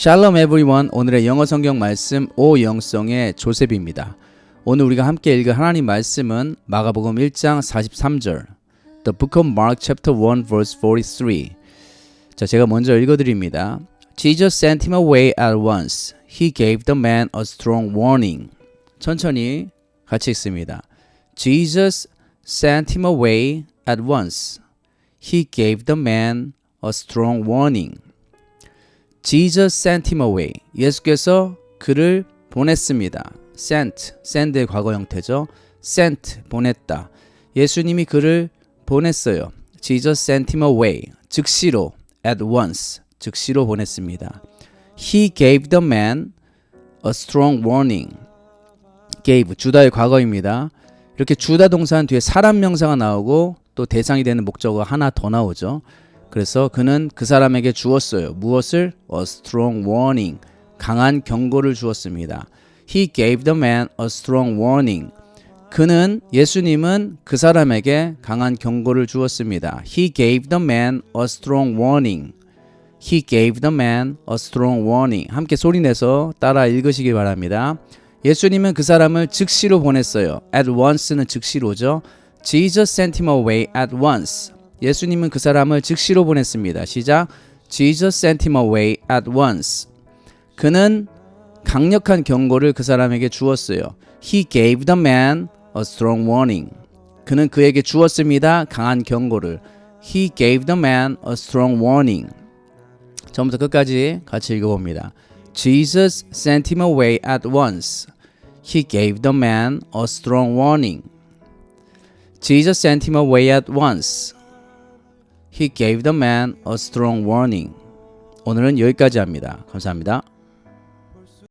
샬롬 에브리원 오늘의 영어 성경 말씀 오영성의 조셉입니다. 오늘 우리가 함께 읽을 하나님 말씀은 마가복음 1장 43절 The Book of Mark chapter 1 verse 43 자, 제가 먼저 읽어 드립니다. Jesus sent him away at once. He gave the man a strong warning. 천천히 같이 읽습니다. Jesus sent him away at once. He gave the man a strong warning. Jesus sent him away. 예수께서 그를 보냈습니다. sent, send의 과거 형태죠. sent, 보냈다. 예수님이 그를 보냈어요. Jesus sent him away. 즉시로, at once, 즉시로 보냈습니다. He gave the man a strong warning. gave, 주다의 과거입니다. 이렇게 주다 동사는 뒤에 사람 명사가 나오고 또 대상이 되는 목적어가 하나 더 나오죠. 그래서 그는 그 사람에게 주었어요. 무엇을? A strong warning. 강한 경고를 주었습니다. He gave the man a strong warning. 그는 예수님은 그 사람에게 강한 경고를 주었습니다. He gave the man a strong warning. He gave the man a strong warning. 함께 소리내서 따라 읽으시기 바랍니다. 예수님은 그 사람을 즉시로 보냈어요. At once는 즉시로죠. Jesus sent him away at once. 예수님은 그 사람을 즉시로 보냈습니다. 시작. Jesus sent him away at once. 그는 강력한 경고를 그 사람에게 주었어요. He gave the man a strong warning. 그는 그에게 주었습니다. 강한 경고를. He gave the man a strong warning. 처음부터 끝까지 같이 읽어봅니다. Jesus sent him away at once. He gave the man a strong warning. Jesus sent him away at once. He gave the man a strong warning. 오늘은 여기까지 합니다. 감사합니다.